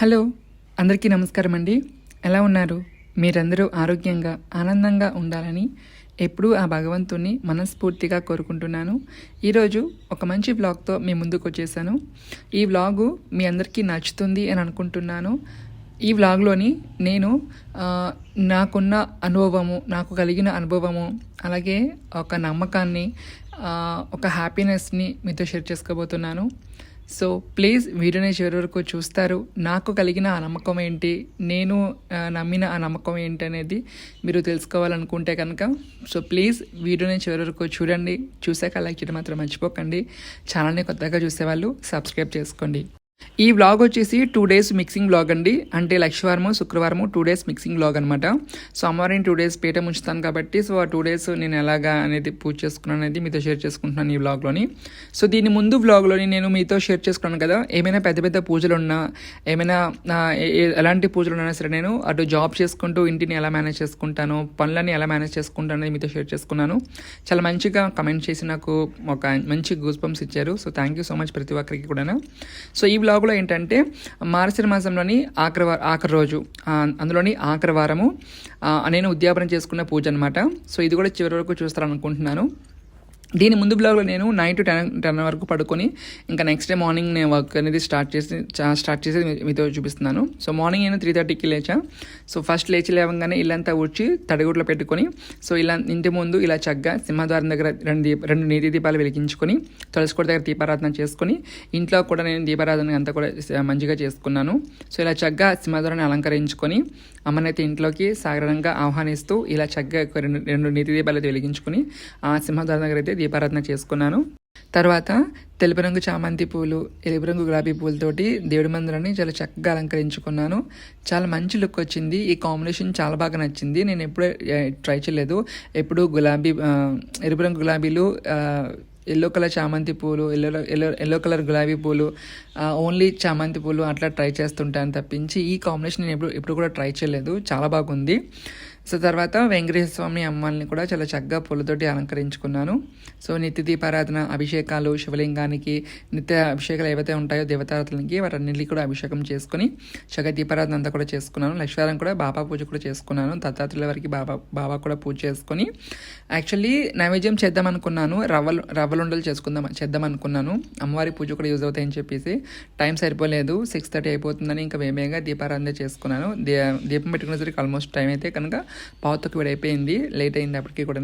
Hello అందరికీ నమస్కారం అండి. ఎలా ఉన్నారు? మీరందరూ ఆరోగ్యంగా ఆనందంగా ఉండాలని ఎప్పుడూ ఆ భగవంతుణ్ణి మనస్ఫూర్తిగా కోరుకుంటున్నాను. ఈరోజు ఒక మంచి వ్లాగ్తో మీ ముందుకు వచ్చేసాను. ఈ వ్లాగు మీ అందరికీ నచ్చుతుంది అని అనుకుంటున్నాను. ఈ వ్లాగ్లోని నేను నాకున్న అనుభవము నాకు కలిగిన అనుభవము అలాగే ఒక నమ్మకాన్ని ఒక హ్యాపీనెస్ని మీతో షేర్ చేసుకోబోతున్నాను. సో ప్లీజ్ వీడియోని చివరి వరకు చూస్తారు. నాకు కలిగిన ఆ నమ్మకం ఏంటి? నేను నమ్మిన ఆ నమ్మకం ఏంటి అనేది మీరు తెలుసుకోవాలనుకుంటే కనుక సో ప్లీజ్ వీడియోని చివరి వరకు చూడండి. చూసాక లైక్ చేయడం మాత్రం మర్చిపోకండి. ఛానల్ని కొత్తగా చూసేవాళ్ళు సబ్స్క్రైబ్ చేసుకోండి. ఈ వ్లాగ్ వచ్చేసి టూ డేస్ మిక్సింగ్ వ్లాగ్ అండి. అంటే లక్షవారము శుక్రవారము టూ డేస్ మిక్సింగ్ వ్లాగ్ అనమాట సోమవారం టూ డేస్ పీఠం ఉంచుతాను కాబట్టి సో ఆ టూ డేస్ నేను ఎలాగా అనేది పూజ చేసుకున్నాను అనేది మీతో షేర్ చేసుకుంటున్నాను ఈ వ్లాగ్లోని సో దీని ముందు వ్లాగ్లోని నేను మీతో షేర్ చేసుకున్నాను కదా ఏమైనా పెద్ద పెద్ద పూజలు ఉన్నా ఏమైనా ఎలాంటి పూజలు ఉన్నా సరే నేను అటు జాబ్ చేసుకుంటూ ఇంటిని ఎలా మేనేజ్ చేసుకుంటాను పనులని ఎలా మేనేజ్ చేసుకుంటాను అనేది మీతో షేర్ చేసుకున్నాను. చాలా మంచిగా కమెంట్ చేసి నాకు ఒక మంచి గూస్ బంప్స్ ఇచ్చారు. So thank you so much ప్రతి ఒక్కరికి కూడా సో ఈ బ్లాగ్లో ఏంటంటే మార్చి మాసంలోని ఆఖరి ఆఖరి రోజు అందులోని ఆఖరి వారము నేను ఉద్యాపన చేసుకున్న పూజ అనమాట సో ఇది కూడా చివరి వరకు చూస్తారనుకుంటున్నాను. దీని ముందు బ్లాగ్లో నేను నైట్ టెన్ టెన్ వరకు పడుకొని ఇంకా నెక్స్ట్ డే మార్నింగ్ నేను వర్క్ అనేది స్టార్ట్ చేసి చా- స్టార్ట్ చేసి మీతో చూపిస్తున్నాను. సో మార్నింగ్ నేను త్రీ థర్టీకి లేచా. సో ఫస్ట్ లేచి లేవగానే ఇల్లంతా ఊడ్చి తడిగుడ్లో పెట్టుకొని సో ఇలా ఇంటి ముందు ఇలా చక్కగా సింహద్వారం దగ్గర రెండు దీప రెండు నీతి దీపాలు వెలిగించుకొని తులసికోట దగ్గర దీపారాధన చేసుకొని ఇంట్లో కూడా నేను దీపారాధన అంతా కూడా మంచిగా చేసుకున్నాను. సో ఇలా చక్కగా సింహద్వారాన్ని అలంకరించుకొని అమ్మనైతే ఇంట్లోకి సాగరంగా ఆహ్వానిస్తూ ఇలా చక్కగా రెండు రెండు నీతి దీపాలు అయితే వెలిగించుకొని ఆ సింహద్వారం దగ్గర అయితే దీపారాధన చేసుకున్నాను. తర్వాత తెలుపు రంగు చామంతి పూలు ఎలుపు రంగు గులాబీ పూలతోటి దేవుడి మందిరాన్ని చాలా చక్కగా అలంకరించుకున్నాను. చాలా మంచి లుక్ వచ్చింది. ఈ కాంబినేషన్ చాలా బాగా నచ్చింది. నేను ఎప్పుడూ ట్రై చేయలేదు. ఎప్పుడు గులాబీ ఎరుపు రంగు గులాబీలు ఎల్లో కలర్ చామంతి పూలు ఎల్లో ఎల్లో ఎల్లో కలర్ గులాబీ పూలు ఓన్లీ చామంతి పూలు అట్లా ట్రై చేస్తుంటాను తప్పించి ఈ కాంబినేషన్ నేను ఎప్పుడు ఎప్పుడు కూడా ట్రై చేయలేదు. చాలా బాగుంది. సో తర్వాత వెంకటేశ్వర స్వామి అమ్మాయిని కూడా చాలా చక్కగా పూలతోటి అలంకరించుకున్నాను. సో నిత్య దీపారాధన అభిషేకాలు శివలింగానికి నిత్య అభిషేకాలు ఏవైతే ఉంటాయో దేవతారాధనకి వాటన్నింటికి కూడా అభిషేకం చేసుకుని చక్కగా దీపారాధన అంతా కూడా చేసుకున్నాను. లక్ష్మీవారం కూడా బాబా పూజ కూడా చేసుకున్నాను. దత్తాత్రుల వారికి బాబా బాబా కూడా పూజ చేసుకొని యాక్చువల్లీ నైవేద్యం చేద్దాం అనుకున్నాను రవ్వలు రవ్వలుండలు చేసుకుందాం చేద్దాం అనుకున్నాను అమ్మవారి పూజ కూడా యూజ్ అవుతాయని చెప్పేసి టైం సరిపోలేదు. సిక్స్ థర్టీ అయిపోతుందని ఇంకా వేమేగా దీపారాధన చేసుకున్నాను. దీపం పెట్టుకునేసరికి ఆల్మోస్ట్ టైం అయితే కనుక పావుతకు విడైపోయింది లేట్ అయింది అప్పటికి కూడా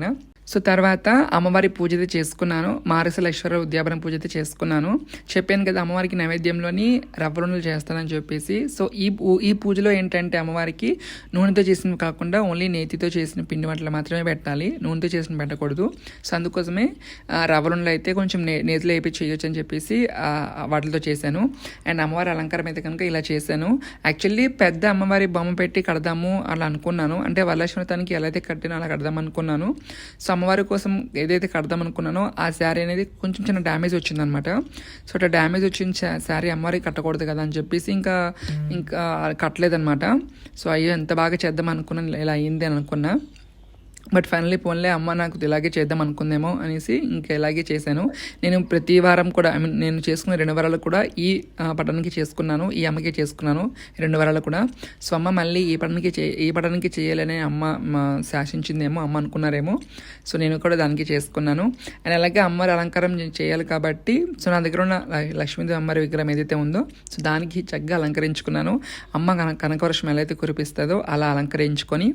సో తర్వాత అమ్మవారి పూజ అయితే చేసుకున్నాను. మారసలేశ్వర ఉద్యాపన పూజ అయితే చేసుకున్నాను. చెప్పాను కదా అమ్మవారికి నైవేద్యంలోని రవ్వలుండలు చేస్తానని చెప్పేసి. సో ఈ పూ- ఈ పూజలో ఏంటంటే అమ్మవారికి నూనెతో చేసినవి కాకుండా ఓన్లీ నేతితో చేసిన పిండి వంటలు మాత్రమే పెట్టాలి. నూనెతో చేసిన పెట్టకూడదు. సో అందుకోసమే ఆ, అయితే కొంచెం నే నేతిలో వేపి చేయొచ్చు అని చెప్పేసి వాటితో చేశాను. అండ్ అమ్మవారి అలంకారం అయితే కనుక ఇలా చేశాను. యాక్చువల్లీ పెద్ద అమ్మవారి బొమ్మ పెట్టి కడదాము అలా అనుకున్నాను. అంటే వరలక్ష్మతానికి ఎలా అయితే కట్టినా అలా కడదాం అనుకున్నాను. సో అమ్మవారి కోసం ఏదైతే కడదాం అనుకున్నానో ఆ శారీ అనేది కొంచెం చిన్న డ్యామేజ్ వచ్చిందనమాట. సో అట్లా డ్యామేజ్ వచ్చిన శారీ అమ్మవారికి కట్టకూడదు కదా అని చెప్పేసి ఇంకా ఇంకా కట్టలేదనమాట. సో అయ్యో ఎంత బాగా చేద్దాం అనుకున్నాను ఇలా అయ్యింది అని అనుకున్నా. బట్ ఫైనలీ పోన్లే అమ్మ నాకు ఇలాగే చేద్దాం అనుకుందేమో అనేసి ఇంకా ఇలాగే చేశాను. నేను ప్రతి వారం కూడా ఐ మీన్ నేను చేసుకున్న రెండు వారాలు కూడా ఈ పట్టణానికి పటానికి చేసుకున్నాను ఈ అమ్మకి చేసుకున్నాను రెండు వారాలు కూడా. సో అమ్మ మళ్ళీ ఈ పటానికి చే ఈ పటానికి చేయాలని అమ్మ మా శాసించిందేమో అమ్మ అనుకున్నారేమో. సో నేను కూడా దానికి చేసుకున్నాను. అండ్ అలాగే అమ్మవారి అలంకారం చేయాలి కాబట్టి సో నా దగ్గర ఉన్న లక్ష్మీదేవి అమ్మవారి విగ్రహం ఏదైతే ఉందో సో దానికి చక్కగా అలంకరించుకున్నాను. అమ్మ కన కనకవర్షం ఎలా అయితే కురిపిస్తుందో అలా అలంకరించుకొని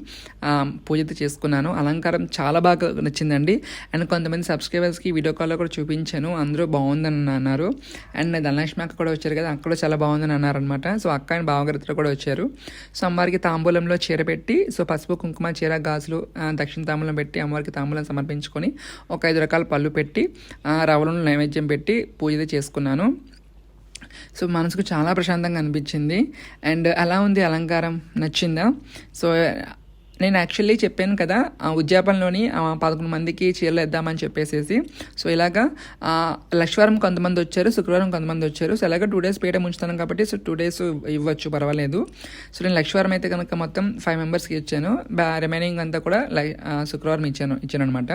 పూజ చేసుకున్నాను. అలా అలంకారం చాలా బాగా నచ్చిందండి. అండ్ కొంతమంది సబ్స్క్రైబర్స్కి వీడియో కాల్లో కూడా చూపించాను. అందరూ బాగుందని అన్నారు. అండ్ ధనలక్ష్మి అక్క కూడా వచ్చారు కదా అక్క కూడా చాలా బాగుందని అన్నారనమాట సో అక్క అండ్ బావగారితో కూడా వచ్చారు. సో అమ్మవారికి తాంబూలంలో చీర పెట్టి సో పసుపు కుంకుమ చీర గాజులు దక్షిణ తాంబూలం పెట్టి అమ్మవారికి తాంబూలం సమర్పించుకొని ఒక ఐదు రకాల పళ్ళు పెట్టి ఆ, నైవేద్యం పెట్టి పూజ చేసుకున్నాను. సో మనసుకు చాలా ప్రశాంతంగా అనిపించింది. అండ్ ఎలా ఉంది అలంకారం? నచ్చిందా? సో నేను యాక్చువల్లీ చెప్పాను కదా ఆ ఉద్యాపనలోని పదకొండు మందికి చీరలు ఇద్దామని చెప్పేసేసి. సో ఇలాగా లక్ష్వారం లక్షవారం కొంతమంది వచ్చారు శుక్రవారం కొంతమంది వచ్చారు. సో ఇలాగ టూ డేస్ పేట ఉంచుతాను కాబట్టి సో టూ డేస్ ఇవ్వచ్చు పర్వాలేదు. సో నేను లక్షవారం అయితే కనుక మొత్తం ఫైవ్ మెంబర్స్కి ఇచ్చాను. బ్యా రిమైనింగ్ అంతా కూడా శుక్రవారం ఇచ్చాను ఇచ్చాను అనమాట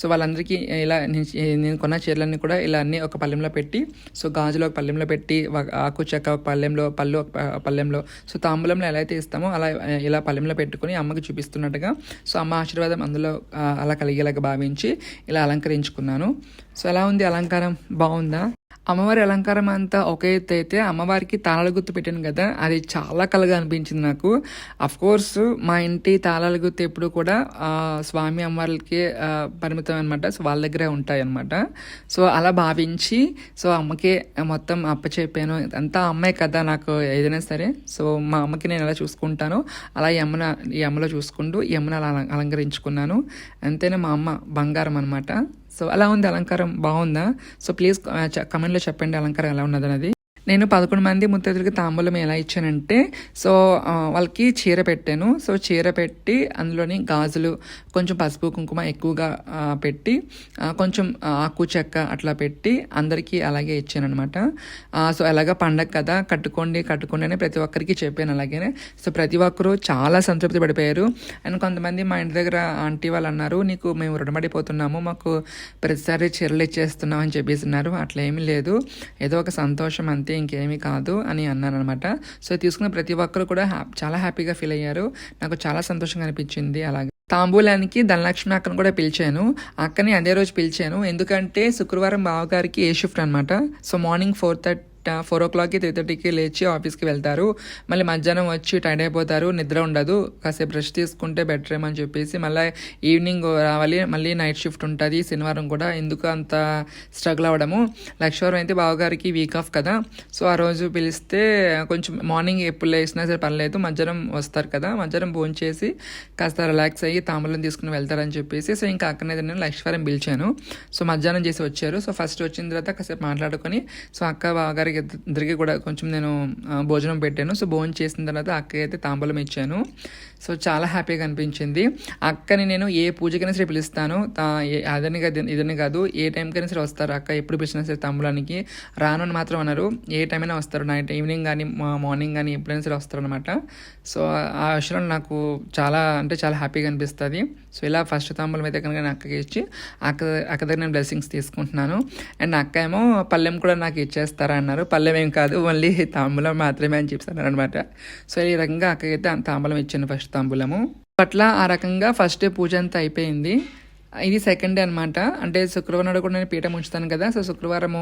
సో వాళ్ళందరికీ ఇలా నేను నేను కొన్న చీరలన్నీ కూడా ఇలా అన్ని ఒక పళ్ళెంలో పెట్టి సో గాజులో ఒక పల్లెంలో పెట్టి ఆకు చెక్క ఒక పళ్ళెంలో పళ్ళు ఒక పల్లెంలో పళ్ళెంలో సో తాంబూలంలో ఎలా అయితే ఇస్తామో అలా ఇలా పల్లెంలో పెట్టుకుని అమ్మకి చూపిస్తున్నట్టుగా. సో అమ్మ ఆశీర్వాదం అందులో అలా కలిగేలాగా భావించి ఇలా అలంకరించుకున్నాను. సో ఎలా ఉంది అలంకారం? బాగుందా? అమ్మవారి అలంకారం అంతా ఒక ఎత్తు అయితే అమ్మవారికి తాళాల గుర్తు పెట్టాను కదా అది చాలా కలగా అనిపించింది నాకు. అఫ్ కోర్స్ మా ఇంటి తాళాల గుర్తు ఎప్పుడు కూడా స్వామి అమ్మవారికి పరిమితం అనమాట సో వాళ్ళ దగ్గరే ఉంటాయి అనమాట సో అలా భావించి సో అమ్మకి మొత్తం అప్ప చెప్పాను. అంతా అమ్మాయి కదా నాకు ఏదైనా సరే. సో మా అమ్మకి నేను ఎలా చూసుకుంటానో. అలా యమ్మన ఈ అమ్మలో చూసుకుంటూ ఈ అలా అలంకరించుకున్నాను. అంతేనే మా అమ్మ బంగారం అనమాట సో అలా ఉంది అలంకారం బాగుందా? సో ప్లీజ్ కమెంట్లో చెప్పండి అలంకారం ఎలా ఉన్నది అనేది నేను పదకొండు మంది ముత్తైదులకి తాంబూలం ఎలా ఇచ్చానంటే సో వాళ్ళకి చీర పెట్టాను. సో చీర పెట్టి అందులోని గాజులు కొంచెం పసుపు కుంకుమ ఎక్కువగా పెట్టి కొంచెం ఆకు చెక్క అట్లా పెట్టి అందరికీ అలాగే ఇచ్చాను అనమాట సో ఎలాగ పండగ కదా కట్టుకోండి కట్టుకోండి అని ప్రతి ఒక్కరికి చెప్పాను అలాగే సో ప్రతి ఒక్కరూ చాలా సంతృప్తి పడిపోయారు. అండ్ కొంతమంది మా ఇంటి దగ్గర ఆంటీ వాళ్ళు అన్నారు నీకు మేము రుణపడిపోతున్నాము మాకు ప్రతిసారి చీరలు ఇచ్చేస్తున్నాం అని చెప్పేసి అన్నారు. అట్లా ఏమీ లేదు. ఏదో ఒక సంతోషం అంతే. ఇంకేమీ కాదు అని అన్నాను అనమాట సో తీసుకున్న ప్రతి ఒక్కరు కూడా చాలా హ్యాపీగా ఫీల్ అయ్యారు. నాకు చాలా సంతోషంగా అనిపించింది అలాగే. తాంబూలానికి ధనలక్ష్మి అక్కను కూడా పిలిచాను. అక్కని అదే రోజు పిలిచాను. ఎందుకంటే శుక్రవారం బావగారికి ఏ షిఫ్ట్ అనమాట so morning four thirty four ఓ క్లాక్కి త్రీ థర్టీకి లేచి ఆఫీస్కి వెళ్తారు. మళ్ళీ మధ్యాహ్నం వచ్చి టైర్డ్ అయిపోతారు. నిద్ర ఉండదు. కాసేపు రెస్ట్ తీసుకుంటే బెటర్ ఏమని చెప్పేసి మళ్ళీ ఈవినింగ్ రావాలి. మళ్ళీ నైట్ షిఫ్ట్ ఉంటుంది. శనివారం కూడా ఎందుకు అంత స్ట్రగుల్ అవ్వడము. లక్షవారం అయితే బావగారికి వీక్ ఆఫ్ కదా. సో ఆ రోజు పిలిస్తే కొంచెం మార్నింగ్ ఎప్పుడు లేచినా సరే పర్లేదు. మధ్యాహ్నం వస్తారు కదా. మధ్యాహ్నం భోజనం చేసి కాస్త రిలాక్స్ అయ్యి తాంబూలం తీసుకుని వెళ్తారని చెప్పేసి సో ఇంకా అక్కడనే నేను లక్షవారం పిలిచాను. సో మధ్యాహ్నం చేసి వచ్చారు. సో ఫస్ట్ వచ్చిన తర్వాత కాసేపు మాట్లాడుకొని సో అక్క బావగారికి ఇద్దరికి కూడా కొంచెం నేను భోజనం పెట్టాను. సో భోజనం చేసిన తర్వాత అక్కకి అయితే తాంబూలం ఇచ్చాను. సో చాలా హ్యాపీగా అనిపించింది. అక్కని నేను ఏ పూజకైనా సరే పిలుస్తాను. ఏ- అదని కాదు ఇదని కాదు ఏ టైంకైనా సరే వస్తారు. అక్క ఎప్పుడు పిలిచినా సరే తాంబూలానికి. రాను అని మాత్రం అన్నారు ఏ టైం అయినా వస్తారు. నైట్ ఈవినింగ్ కానీ మార్నింగ్ కానీ ఎప్పుడైనా సరే వస్తారు అనమాట సో ఆ విషయంలో నాకు చాలా అంటే చాలా హ్యాపీగా అనిపిస్తుంది. సో ఇలా ఫస్ట్ తాంబూలం అయితే కనుక నేను అక్కకి ఇచ్చి అక్క అక్క దగ్గర నేను బ్లెస్సింగ్స్ తీసుకుంటున్నాను. అండ్ అక్క ఏమో పల్లెం కూడా నాకు ఇచ్చేస్తారా అన్నారు. పల్లెం ఏం కాదు ఓన్లీ తాంబూలం మాత్రమే అని చెప్తాను అనమాట సో ఈ రకంగా అక్కకైతే తాంబూలం ఇచ్చాను ఫస్ట్ తాంబూలము. అట్లా ఆ రకంగా ఫస్ట్ డే పూజ అంతా అయిపోయింది. ఇది సెకండ్ డే అనమాట అంటే శుక్రవారం నాడు కూడా నేను పీఠం ఉంచుతాను కదా సో శుక్రవారం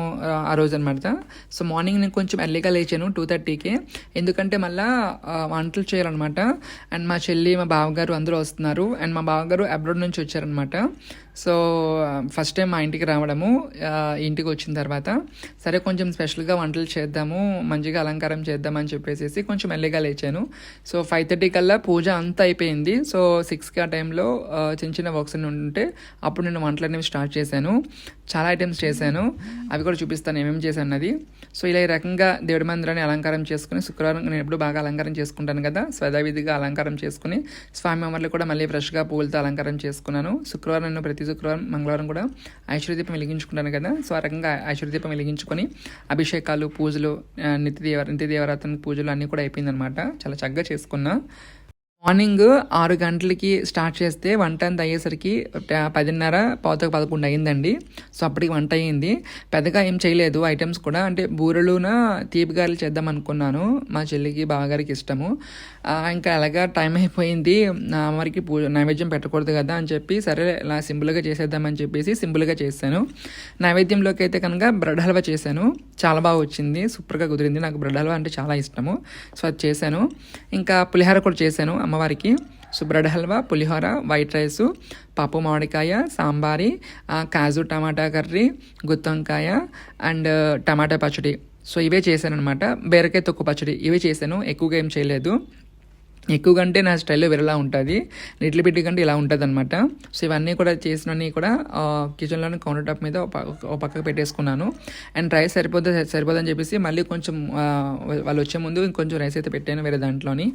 ఆ రోజు అనమాట సో మార్నింగ్ నేను కొంచెం ఎర్లీగా లేచాను టూ థర్టీకి ఎందుకంటే మళ్ళీ వంటలు చేయాలన్నమాట. అండ్ మా చెల్లి మా బావగారు అందరూ వస్తున్నారు. అండ్ మా బావగారు అబ్రాడ్ నుంచి వచ్చారనమాట సో um, ఫస్ట్ టైం మా ఇంటికి రావడము ఇంటికి వచ్చిన తర్వాత సరే కొంచెం స్పెషల్గా వంటలు చేద్దాము మంచిగా అలంకారం చేద్దామని చెప్పేసి కొంచెం ఎర్లీగా లేచాను. సో ఫైవ్ థర్టీ కల్లా పూజ అంతా అయిపోయింది. సో సిక్స్కి ఆ టైంలో చిన్న చిన్న వర్క్స్ అన్ని ఉంటే అప్పుడు నేను వంటలు అనేవి స్టార్ట్ చేశాను. చాలా ఐటమ్స్ చేశాను. అవి కూడా చూపిస్తాను ఏమేమి చేశాను అన్నది. సో ఇలా ఈ రకంగా దేవుడి మందిరాన్ని అలంకారం చేసుకుని శుక్రవారం నేను ఎప్పుడు బాగా అలంకారం చేసుకుంటాను కదా స్వదావిధిగా అలంకారం చేసుకుని స్వామి అమ్మర్లు కూడా మళ్ళీ ఫ్రెష్గా పూలతో అలంకారం చేసుకున్నాను. శుక్రవారం నేను ప్రతి శుక్రవారం మంగళవారం కూడా ఐశ్వర్యదీపం వెలిగించుకుంటాను కదా. సో ఆ రకంగా ఐశ్వర్యదీపం వెలిగించుకొని అభిషేకాలు పూజలు నిత్యదేవ నిత్య పూజలు అన్నీ కూడా అయిపోయిందనమాట చాలా చక్కగా చేసుకున్నా. మార్నింగ్ ఆరు గంటలకి స్టార్ట్ చేస్తే వంట అంత అయ్యేసరికి పదిన్నర పావుతకు పదకొండు అయిందండి సో అప్పటికి వంట అయ్యింది. పెద్దగా ఏం చేయలేదు. ఐటమ్స్ కూడా అంటే బూరెలున తీపిగారెలు చేద్దాం అనుకున్నాను. మా చెల్లికి బావగారికి ఇష్టము. ఇంకా అలాగా టైం అయిపోయింది. అమ్మవారికి పూజ నైవేద్యం పెట్టకూడదు కదా అని చెప్పి సరే ఇలా సింపుల్గా చేసేద్దామని చెప్పేసి సింపుల్గా చేశాను. నైవేద్యంలోకి అయితే కనుక బ్రెడ్ హల్వా చేశాను. చాలా బాగా వచ్చింది. సూపర్గా కుదిరింది. నాకు బ్రెడ్ హల్వా అంటే చాలా ఇష్టము. సో అది చేశాను. ఇంకా పులిహోర కూడా చేశాను. అమ్మవారికి so bread halwa pulihora white rice పప్పు మామిడికాయ సాంబారి కాజు టమాటా కర్రీ గుత్తొంకాయ అండ్ టమాటా పచ్చడి. సో ఇవే చేశాను అనమాట బీరకాయ తొక్కు పచ్చడి. ఇవే చేశాను. ఎక్కువగా ఏం చేయలేదు. ఎక్కువగా అంటే నా స్టైల్లో వేరేలా ఉంటుంది. లిటిల్ బిట్ కంటే ఇలా ఉంటుంది అనమాట సో ఇవన్నీ కూడా చేసినవన్నీ కూడా కిచెన్లోని కౌంటర్ టాప్ మీద ఒక ఒక పక్కకు పెట్టేసుకున్నాను. అండ్ రైస్ సరిపోతే సరిపోదని చెప్పేసి మళ్ళీ కొంచెం వాళ్ళు వచ్చే ముందు ఇంకొంచెం రైస్ అయితే పెట్టాను వేరే దాంట్లోని.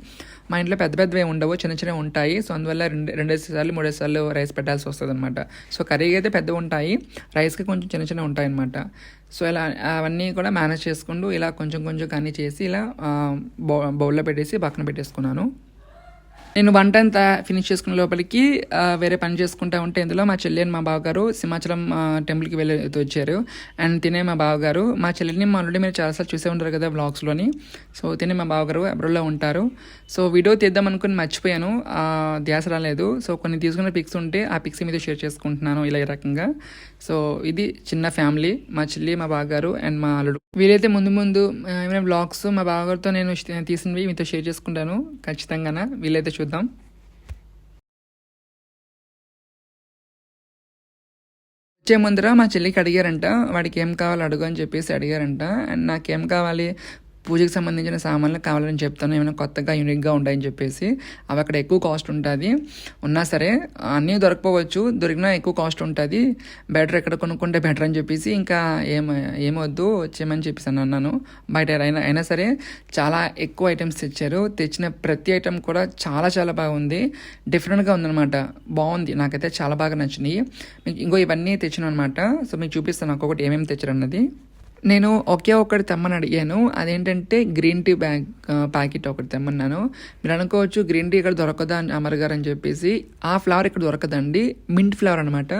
మా ఇంట్లో పెద్ద పెద్దవి ఉండవు చిన్న చిన్నవి ఉంటాయి. సో అందువల్ల రెండు రెండేసి సార్లు మూడేసి సార్లు రైస్ పెట్టాల్సి వస్తుంది అనమాట సో కర్రీ అయితే పెద్దవి ఉంటాయి. రైస్కి కొంచెం చిన్న చిన్నవి ఉంటాయి అనమాట సో ఇలా అవన్నీ కూడా మేనేజ్ చేసుకుంటూ ఇలా కొంచెం కొంచెం కానీ చేసి ఇలా బౌ బౌల్లో పెట్టేసి పక్కన పెట్టేసుకున్నాను. నేను వంట అంతా ఫినిష్ చేసుకున్న లోపలికి వేరే పని చేసుకుంటా ఉంటే ఇందులో మా చెల్లి and మా బావగారు సింహాచలం టెంపుల్కి వెళ్ళి వచ్చారు. అండ్ తినే మా బావగారు మా చెల్లిని మా ఆల్రెడీ మీరు చాలాసార్లు చూసే ఉంటారు కదా వ్లాగ్స్లోని సో తినే మా బావగారు అబ్రోడ్లో ఉంటారు. సో వీడియో తీద్దాం అనుకుని మర్చిపోయాను. ధ్యాస రాలేదు. సో కొన్ని తీసుకున్న పిక్స్ ఉంటే ఆ పిక్స్ మీద షేర్ చేసుకుంటున్నాను ఇలా ఈ రకంగా. సో ఇది చిన్న ఫ్యామిలీ. మా చెల్లి మా బాగారు అండ్ మా అల్లుడు. వీలైతే ముందు ముందు ఏమైనా బ్లాగ్స్ మా బావగారితో నేను తీసినవి మీతో షేర్ చేసుకుంటాను. ఖచ్చితంగా వీలైతే చూద్దాం. వచ్చే ముందర మా చెల్లికి అడిగారంట వాడికి ఏం కావాలి అడుగు అని చెప్పేసి అడిగారంట. అండ్ నాకేం కావాలి? పూజకి సంబంధించిన సామాన్లు కావాలని చెప్తాను. ఏమైనా కొత్తగా యూనిక్గా ఉంటాయని చెప్పేసి. అవి అక్కడ ఎక్కువ కాస్ట్ ఉంటుంది. ఉన్నా సరే అన్నీ దొరకపోవచ్చు. దొరికినా ఎక్కువ కాస్ట్ ఉంటుంది. బెటర్ ఎక్కడ కొనుక్కుంటే బెటర్ అని చెప్పేసి ఇంకా ఏం ఏమొద్దు వచ్చేయమని చెప్పేసి అని అన్నాను. బయట అయినా అయినా సరే చాలా ఎక్కువ ఐటమ్స్ తెచ్చారు. తెచ్చిన ప్రతి ఐటెం కూడా చాలా చాలా బాగుంది. డిఫరెంట్గా ఉందన్నమాట. బాగుంది. నాకైతే చాలా బాగా నచ్చినాయి. మీకు ఇంకో ఇవన్నీ తెచ్చిన అనమాట సో మీకు చూపిస్తాను. ఒక్కొక్కటి ఏమేమి తెచ్చారన్నది. నేను ఒకే ఒకటి తెమ్మని అడిగాను. అదేంటంటే గ్రీన్ టీ బ్యాగ్ ప్యాకెట్ ఒకటి తెమ్మన్నాను. మీరు అనుకోవచ్చు గ్రీన్ టీ ఇక్కడ దొరకదా అని అమర్ గారు అని చెప్పేసి ఆ ఫ్లవర్ ఇక్కడ దొరకదండి. మింట్ ఫ్లవర్ అనమాట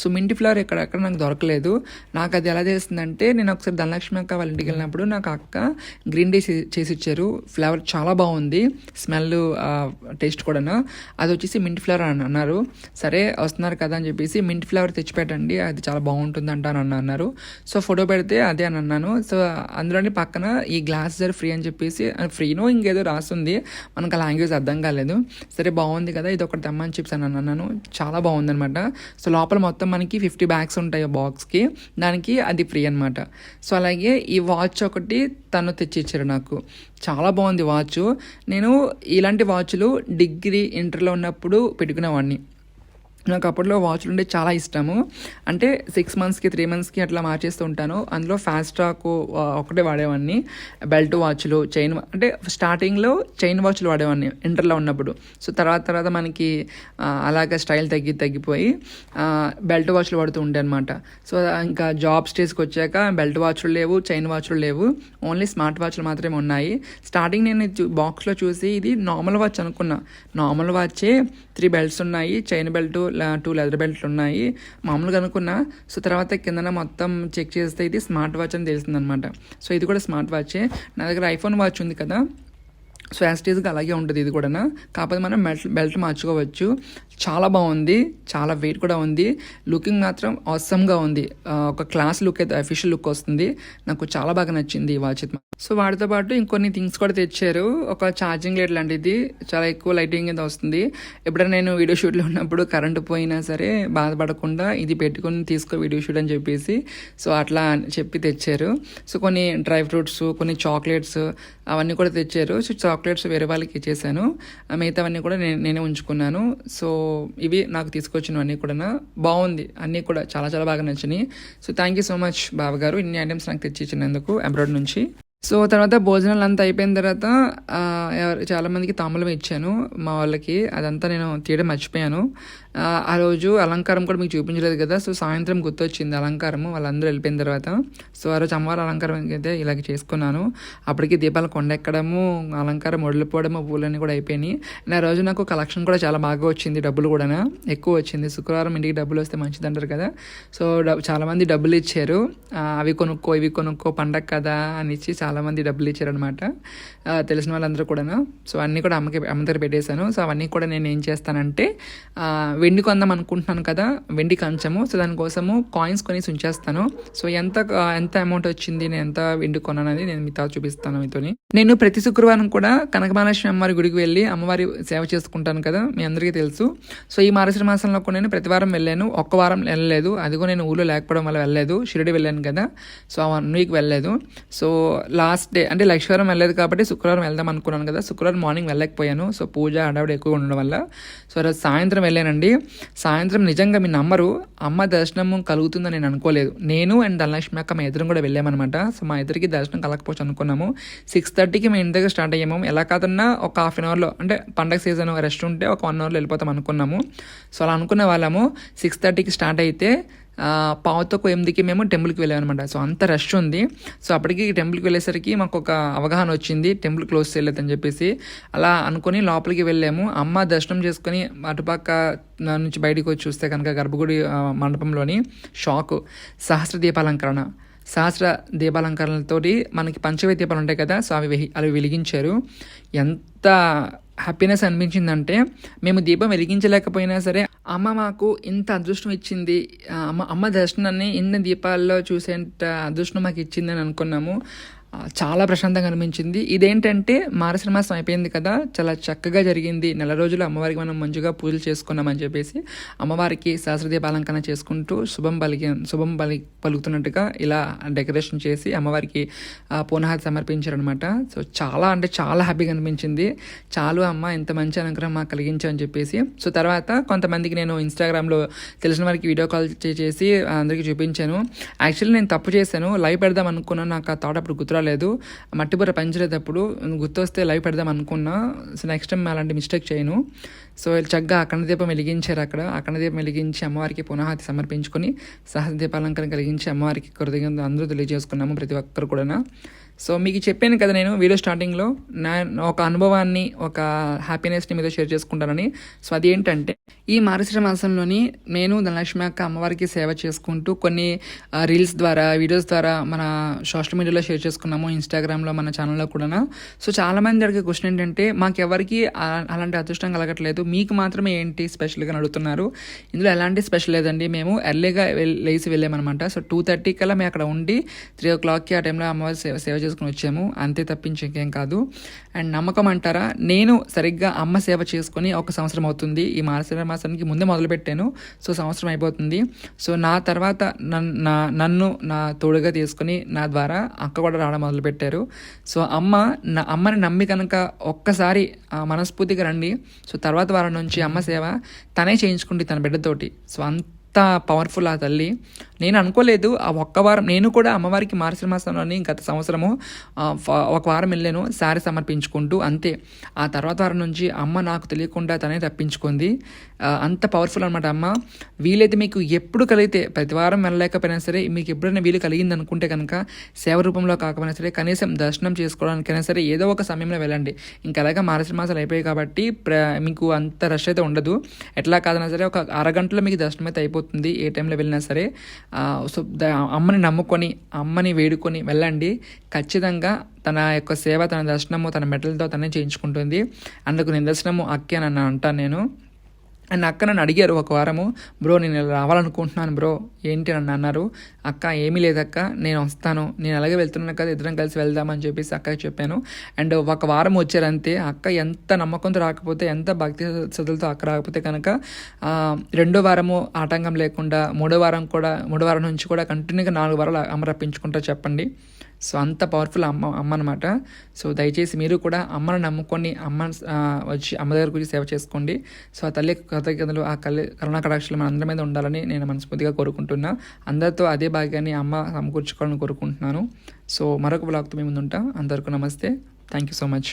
సో మింట్ ఫ్లవర్ ఎక్కడక్కడ నాకు దొరకలేదు. నాకు అది ఎలా చేసిందంటే నేను ఒకసారి ధనలక్ష్మి అక్క వాళ్ళ ఇంటికి వెళ్ళినప్పుడు నాకు అక్క గ్రీన్ టీ చేసి ఇచ్చారు. ఫ్లేవర్ చాలా బాగుంది. స్మెల్ టేస్ట్ కూడాను. అది వచ్చేసి మింట్ ఫ్లేవర్ అని అన్నారు. సరే వస్తున్నారు కదా అని చెప్పేసి మింట్ ఫ్లేవర్ తెచ్చిపెట్టండి. అది చాలా బాగుంటుంది అంట అని అన్నారు. సో ఫోటో పెడితే అదే అని అన్నాను. సో అందులోని పక్కన ఈ గ్లాస్ జర్ ఫ్రీ అని చెప్పేసి ఫ్రీనో ఇంకేదో రాస్తుంది మనకు ఆ లాంగ్వేజ్ అర్థం కాలేదు. సరే బాగుంది కదా ఇది ఒకటి తెమ్మని చెప్పి అని అన్నాను. చాలా బాగుంది అనమాట సో లోపల మొత్తం మనకి ఫిఫ్టీ బ్యాగ్స్ ఉంటాయి బాక్స్కి. దానికి అది ఫ్రీ అనమాట సో అలాగే ఈ వాచ్ ఒకటి తను తెచ్చిచ్చారు నాకు. చాలా బాగుంది వాచ్. నేను ఇలాంటి వాచ్లు డిగ్రీ ఇంటర్లో ఉన్నప్పుడు పెట్టుకునేవాడిని. నాకు అప్పట్లో వాచ్లు ఉంటే చాలా ఇష్టము. అంటే సిక్స్ మంత్స్కి త్రీ మంత్స్కి అట్లా మార్చేస్తూ ఉంటాను. అందులో ఫాస్ట్ ట్రాక్ ఒకటే వాడేవాడిని బెల్ట్ వాచ్లు చైన్ అంటే స్టార్టింగ్లో చైన్ వాచ్లు వాడేవాడిని ఇంటర్లో ఉన్నప్పుడు. సో తర్వాత తర్వాత మనకి అలాగ స్టైల్ తగ్గి తగ్గిపోయి బెల్ట్ వాచ్లు వాడుతూ ఉండే అనమాట సో ఇంకా జాబ్ స్టేజ్కి వచ్చాక బెల్ట్ వాచ్లు లేవు చైన్ వాచ్లు లేవు. ఓన్లీ స్మార్ట్ వాచ్లు మాత్రమే ఉన్నాయి. స్టార్టింగ్ నేను ఇది బాక్స్లో చూసి ఇది నార్మల్ వాచ్ అనుకున్నా. నార్మల్ వాచే త్రీ బెల్ట్స్ ఉన్నాయి చైన్ బెల్ట్ టూ లెదర్ బెల్ట్లు ఉన్నాయి. మామూలుగా అనుకున్నా సో తర్వాత కిందన మొత్తం చెక్ చేస్తే ఇది స్మార్ట్ వాచ్ అని తెలిసిందనమాట. సో ఇది కూడా స్మార్ట్ వాచే. నా దగ్గర ఐఫోన్ వాచ్ ఉంది కదా సో యాస్టీజ్గా అలాగే ఉంటుంది ఇది కూడా కాకపోతే మనం బెల్ట్ బెల్ట్ మార్చుకోవచ్చు. చాలా బాగుంది. చాలా వెయిట్ కూడా ఉంది. లుకింగ్ మాత్రం అవసరంగా ఉంది. ఒక క్లాస్ లుక్ అయితే అఫీషియల్ లుక్ వస్తుంది. నాకు చాలా బాగా నచ్చింది ఈ వాచ్ సో వాటితో పాటు ఇంకొన్ని థింగ్స్ కూడా తెచ్చారు. ఒక ఛార్జింగ్ లైట్ లాంటిది. చాలా ఎక్కువ లైటింగ్ అయితే వస్తుంది. ఎప్పుడైనా నేను వీడియో షూట్లో ఉన్నప్పుడు కరెంటు పోయినా సరే బాధపడకుండా ఇది పెట్టుకొని తీసుకో వీడియో షూట్ అని చెప్పేసి సో అట్లా అని చెప్పి తెచ్చారు. సో కొన్ని డ్రై ఫ్రూట్స్ కొన్ని చాక్లెట్స్ అవన్నీ కూడా తెచ్చారు. సో చాక్లెట్స్ వేరే వాళ్ళకి ఇచ్చేసాను. ఆ మిగతావన్నీ కూడా నేను నేనే ఉంచుకున్నాను. సో ఇవి నాకు తీసుకొచ్చినవన్నీ కూడా బాగుంది. అన్నీ కూడా చాలా చాలా బాగా నచ్చినాయి. So thank you so much బావగారు. ఇన్ని ఐటమ్స్ నాకు తెచ్చి ఇచ్చినందుకు అబ్రాడ్ నుంచి. సో తర్వాత భోజనాలు అంతా అయిపోయిన తర్వాత చాలామందికి చాలా మందికి తాంబూలం ఇచ్చాను మా వాళ్ళకి. అదంతా నేను తీయడం మర్చిపోయాను. ఆ, రోజు అలంకారం కూడా మీకు చూపించలేదు కదా సో సాయంత్రం గుర్తొచ్చింది అలంకారం వాళ్ళందరూ వెళ్ళిపోయిన తర్వాత సో ఆ రోజు అమ్మవారి అలంకారం అయితే ఇలాగ చేసుకున్నాను. అప్పటికి దీపాలు కొండెక్కడము అలంకారం వదిలిపోవడము పూలన్నీ కూడా అయిపోయినాయి. అండ్ ఆ రోజు నాకు కలెక్షన్ కూడా చాలా బాగా వచ్చింది డబ్బులు కూడా ఎక్కువ వచ్చింది. శుక్రవారం ఇంటికి డబ్బులు వస్తే మంచిది అంటారు కదా. సో చాలామంది డబ్బులు ఇచ్చారు. అవి కొనుక్కో ఇవి కొనుక్కో పండగ కదా అని ఇచ్చి చాలా చాలామంది డబ్బులు ఇచ్చారనమాట తెలిసిన వాళ్ళందరూ కూడా సో అన్నీ కూడా అమ్మకి అమ్మ దగ్గర పెట్టేశాను. సో అవన్నీ కూడా నేను ఏం చేస్తానంటే వెండి కొందాం అనుకుంటున్నాను కదా వెండి కంచము. సో దానికోసము కాయిన్స్ కొనేసి ఉంచేస్తాను. సో ఎంత ఎంత అమౌంట్ వచ్చింది నేను ఎంత వెండి కొన్నాను అనేది నేను మీతో చూపిస్తాను మీతోని. నేను ప్రతి శుక్రవారం కూడా కనకమహాలక్ష్మి అమ్మవారి గుడికి వెళ్ళి అమ్మవారి సేవ చేసుకుంటాను కదా మీ అందరికీ తెలుసు. సో ఈ మార్గశిర మాసంలో కూడా నేను ప్రతి వారం వెళ్ళాను. ఒక్క వారం వెళ్ళలేదు. అదిగో నేను ఊళ్ళో లేకపోవడం వల్ల వెళ్ళలేదు. షిరిడి వెళ్ళాను కదా సో ఆ వన్ వీక్ వెళ్ళలేదు. సో లాస్ట్ డే అంటే లక్ష్మీవారం వెళ్ళలేదు కాబట్టి శుక్రవారం వెళ్దాం అనుకున్నాను కదా. శుక్రవారం మార్నింగ్ వెళ్ళకపోయాను. సో పూజ హడావిడి ఎక్కువ ఉండడం వల్ల. సో రోజు సాయంత్రం వెళ్ళానండి. సాయంత్రం నిజంగా మీ నమ్మరు. అమ్మ దర్శనం కలుగుతుందని నేను అనుకోలేదు. నేను అండ్ ధనలక్ష్మి అక్క మా ఇద్దరం కూడా వెళ్ళామన్నమాట. సో మా ఇద్దరికి దర్శనం కలగకపోవచ్చు అనుకున్నాము. సిక్స్ థర్టీకి మేము ఇంటి దగ్గర స్టార్ట్ అయ్యాము. ఎలా కాదన్నా ఒక హాఫ్ అన్ అవర్లో అంటే పండగ సీజన్ రెస్ట్ ఉంటే ఒక వన్ అవర్లో వెళ్ళిపోతాం అనుకున్నాము. సో అలా అనుకునే వాళ్ళము. సిక్స్ థర్టీకి స్టార్ట్ అయితే పావుతకు ఎనిమిదికి మేము టెంపుల్కి వెళ్ళామన్నమాట. అనమాట సో అంత రష్ ఉంది. సో అప్పటికి టెంపుల్కి వెళ్ళేసరికి మాకు ఒక అవగాహన వచ్చింది. టెంపుల్ క్లోజ్ చేయలేదని చెప్పేసి. అలా అనుకొని లోపలికి వెళ్ళాము. అమ్మ దర్శనం చేసుకొని అటుపక్క నుంచి బయటికి వచ్చి చూస్తే కనుక గర్భగుడి మండపంలోని షాక్ సహస్ర దీపాలంకరణ సహస్ర దీపాలంకరణలతోటి మనకి పంచవే దీపాలు ఉంటాయి కదా సో అవి అవి వెలిగించారు. ఎంత హ్యాపీనెస్ అనిపించిందంటే మేము దీపం వెలిగించలేకపోయినా సరే అమ్మ మాకు ఇంత అదృష్టం ఇచ్చింది. అమ్మ అమ్మ దర్శనాన్ని ఇన్ని దీపాల్లో చూసేంత అదృష్టం మాకు ఇచ్చింది అని అనుకున్నాము. చాలా ప్రశాంతంగా అనిపించింది. ఇదేంటంటే మారసినిమాసం అయిపోయింది కదా చాలా చక్కగా జరిగింది. నెల రోజులు అమ్మవారికి మనం మంచిగా పూజలు చేసుకున్నామని చెప్పేసి అమ్మవారికి శాస్త్రదీప అలంకరణ చేసుకుంటూ శుభం పలికి శుభం పలి పలుకుతున్నట్టుగా ఇలా డెకరేషన్ చేసి అమ్మవారికి ఆ, సమర్పించారనమాట సో చాలా అంటే చాలా హ్యాపీగా అనిపించింది. చాలు అమ్మ ఇంత మంచి అనుగ్రహం మాకు కలిగించని చెప్పేసి. సో తర్వాత కొంతమందికి నేను ఇన్స్టాగ్రామ్లో తెలిసిన వారికి వీడియో కాల్ చేసి అందరికీ చూపించాను. యాక్చువల్లీ నేను తప్పు చేశాను. లైవ్ పెడదాం అనుకున్నాను. నాకు ఆ థాట్ అప్పుడు రాలేదు మట్టి బుర్ర పంచలేటప్పుడు గుర్తొస్తే లైవ్ పెడదాం అనుకున్నా. సో నెక్స్ట్ టైం అలాంటి మిస్టేక్ చేయను. సో చక్కగా అక్కడ దీపం వెలిగించారు అక్కడ. అక్కడ దీపం వెలిగించి అమ్మవారికి పునఃహాతి సమర్పించుకొని సహజ దీపాలంకరణ కలిగించి అమ్మవారికి కృతజ్ఞత అందరూ తెలియజేసుకున్నాము ప్రతి ఒక్కరు కూడా సో మీకు చెప్పాను కదా నేను వీడియో స్టార్టింగ్లో నా ఒక అనుభవాన్ని ఒక హ్యాపీనెస్ని మీద షేర్ చేసుకుంటానని. సో అదేంటంటే ఈ మార్గశిర మాసంలోని నేను ధనలక్ష్మి అక్క అమ్మవారికి సేవ చేసుకుంటూ కొన్ని రీల్స్ ద్వారా వీడియోస్ ద్వారా మన సోషల్ మీడియాలో షేర్ చేసుకున్నాము ఇన్స్టాగ్రామ్లో మన ఛానల్లో కూడా సో చాలామంది అడిగే క్వశ్చన్ ఏంటంటే మాకెవరికి అలాంటి అదృష్టం కలగట్లేదు. మీకు మాత్రమే ఏంటి స్పెషల్గా అడుగుతున్నారు. ఇందులో ఎలాంటి స్పెషల్ లేదండి. మేము ఎర్లీగా లేచి వెళ్ళామన్నమాట. సో టూ థర్టీ కల్లా మేము అక్కడ ఉండి త్రీ ఓ క్లాక్కి ఆ టైంలో అమ్మవారి సేవ సేవ చేసుకుని వచ్చాము. అంతే తప్పించి ఇంకేం కాదు. అండ్ నమ్మకం అంటారా? నేను సరిగ్గా అమ్మ సేవ చేసుకొని ఒక సంవత్సరం అవుతుంది. ఈ మార్చిన మాసానికి ముందే మొదలుపెట్టాను. సో సంవత్సరం అయిపోతుంది. సో నా తర్వాత నన్- నా నన్ను నా తోడుగా తీసుకొని నా ద్వారా అక్క కూడా రావడం మొదలుపెట్టారు. సో అమ్మ నా అమ్మని నమ్మి కనుక ఒక్కసారి ఆ, మనస్ఫూర్తిగా రండి. సో తర్వాత వారం నుంచి అమ్మ సేవ తనే చేయించుకుంటుంది తన బిడ్డతోటి. సో అంత పవర్ఫుల్ ఆ తల్లి. నేను అనుకోలేదు ఆ ఒక్క వారం నేను కూడా అమ్మవారికి మార్చి మాసంలోని గత సంవత్సరము ఒక వారం వెళ్ళాను శారీ సమర్పించుకుంటూ అంతే. ఆ తర్వాత వారం నుంచి అమ్మ నాకు తెలియకుండా తనే తప్పించుకుంది. అంత పవర్ఫుల్ అనమాట అమ్మ. వీలైతే మీకు ఎప్పుడు కలిగితే ప్రతి వారం వెళ్ళలేకపోయినా సరే మీకు ఎప్పుడైనా వీలు కలిగింది అనుకుంటే కనుక సేవ రూపంలో కాకపోయినా సరే కనీసం దర్శనం చేసుకోవడానికైనా సరే ఏదో ఒక సమయంలో వెళ్ళండి. ఇంకా అలాగే మార్చి మాసాలు అయిపోయాయి కాబట్టి ప్ర మీకు అంత రష్ అయితే ఉండదు. ఎట్లా కాదన్నా సరే ఒక అరగంటలో మీకు దర్శనం అయితే అయిపోతుంది. ఏ టైంలో వెళ్ళినా సరే. సో ద- అమ్మని నమ్ముకొని అమ్మని వేడుకొని వెళ్ళండి. ఖచ్చితంగా తన యొక్క సేవ తన దర్శనము తన మెటల్తో తనే చేయించుకుంటుంది. అందుకు నిదర్శనము అక్కే అని అంటాను నేను. అండ్ అక్క నన్ను అడిగారు ఒక వారము బ్రో నేను ఇలా రావాలనుకుంటున్నాను బ్రో. ఏంటి? అని అన్నారు. అక్క ఏమీ లేదక్క నేను వస్తాను. నేను అలాగే వెళ్తున్నాను కదా ఇద్దరం కలిసి వెళ్దామని చెప్పేసి అక్కకి చెప్పాను. అండ్ ఒక వారం వచ్చారంతే. అక్క ఎంత నమ్మకంతో రాకపోతే ఎంత భక్తి శ్రద్ధలతో అక్క రాకపోతే కనుక రెండో వారము ఆటంకం లేకుండా మూడో వారం కూడా మూడో వారం నుంచి కూడా కంటిన్యూగా నాలుగు వారాలు అమరపించుకుంటా చెప్పండి. సో అంత పవర్ఫుల్ అమ్మ అమ్మ అనమాట సో దయచేసి మీరు కూడా అమ్మను నమ్ముకొని అమ్మ వచ్చి అమ్మ దగ్గరకు వచ్చి సేవ చేసుకోండి. సో ఆ తల్లి కృతజ్ఞతలు ఆ కలి కరుణా కటాక్షలు మన అందరి మీద ఉండాలని నేను మనస్ఫూర్తిగా కోరుకుంటున్నా. అందరితో అదే భాగ్యాన్ని అమ్మ సమకూర్చుకోవాలని కోరుకుంటున్నాను. సో మరొక బ్లాగ్తో మేము ముందుంటా. అందరికీ నమస్తే. Thank you so much